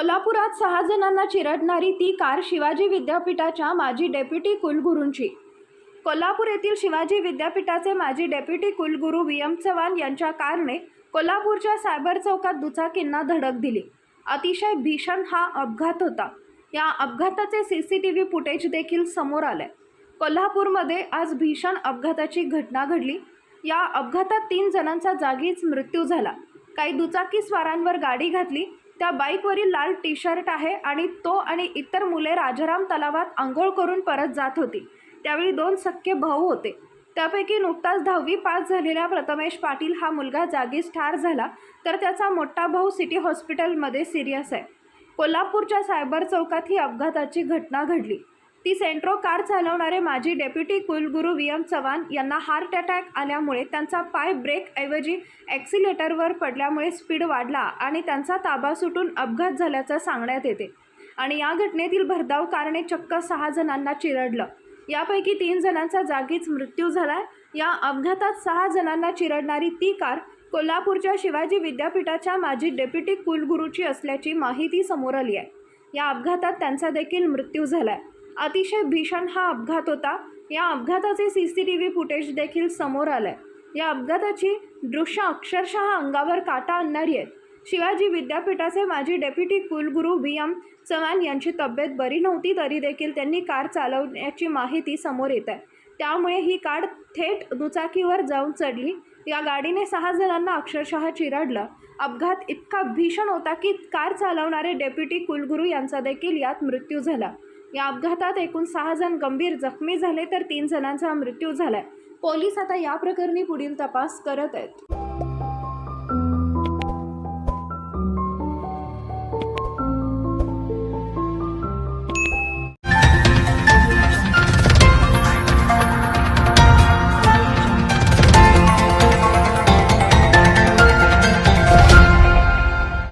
कोल्हापुरात सहा जणांना चिरडणारी ती कार शिवाजी विद्यापीठाच्या माजी डेप्युटी कुलगुरूंची. कोल्हापूर येथील शिवाजी विद्यापीठाचे माजी डेप्युटी कुलगुरू व्ही. एम. चव्हाण यांच्या कारने कोल्हापूरच्या सायबर चौकात दुचाकींना धडक दिली. अतिशय भीषण हा अपघात होता. या अपघाताचे C C T V footage देखील समोर आले कोल्हापूरमध्ये आज भीषण अपघाताची घटना घडली. या अपघातात तीन जणांचा जागीच मृत्यू झाला. काही दुचाकी स्वारांवर गाडी घातली. त्या बाईकवरील लाल टी शर्ट आहे आणि तो आणि इतर मुले राजाराम तलावात आंघोळ करून परत जात होती. त्यावेळी दोन सख्खे भाऊ होते. त्यापैकी नुकताच दहावी पास झालेला प्रथमेश पाटील हा मुलगा जागीच ठार झाला तर त्याचा मोठा भाऊ सिटी हॉस्पिटलमध्ये सिरियस आहे. कोल्हापूरच्या सायबर चौकात ही अपघाताची घटना घडली. ती सेंट्रो कार चालवणारे माजी डेप्युटी कुलगुरू व्ही एम चव्हाण यांना हार्ट अटॅक आल्यामुळे त्यांचा पाय ब्रेकऐवजी ॲक्सिलेटरवर पडल्यामुळे स्पीड वाढला आणि त्यांचा ताबा सुटून अपघात झाल्याचं सांगण्यात येते. आणि या घटनेतील भरधाव कारणे चक्क सहा जणांना चिरडलं. यापैकी तीन जणांचा जागीच मृत्यू झाला या अपघातात सहा जणांना चिरडणारी ती कार कोल्हापूरच्या शिवाजी विद्यापीठाच्या माजी डेप्युटी कुलगुरूची असल्याची माहिती समोर आली आहे. या अपघातात त्यांचा देखील मृत्यू झाला आहे अतिशय भीषण हा अपघात होता. या अपघाताचे C C T V footage देखील समोर आलं आहे या अपघाताची दृश्य अक्षरशः अंगावर काटा आणणारी आहेत. शिवाजी विद्यापीठाचे माजी डेप्युटी कुलगुरू व्ही. एम. चव्हाण यांची तब्येत बरी नव्हती तरी देखील त्यांनी कार चालवण्याची माहिती समोर येत आहे. त्यामुळे ही कार थेट दुचाकीवर जाऊन चढली. या गाडीने सहा जणांना अक्षरशः चिरडलं. अपघात इतका भीषण होता की कार चालवणारे डेप्युटी कुलगुरू यांचा देखील यात मृत्यू झाला. या अपघातात एकूण सहा जण गंभीर जखमी झाले तर तीन जणांचा मृत्यू झालाय. पोलीस आता या प्रकरणी पुढील तपास करत आहेत.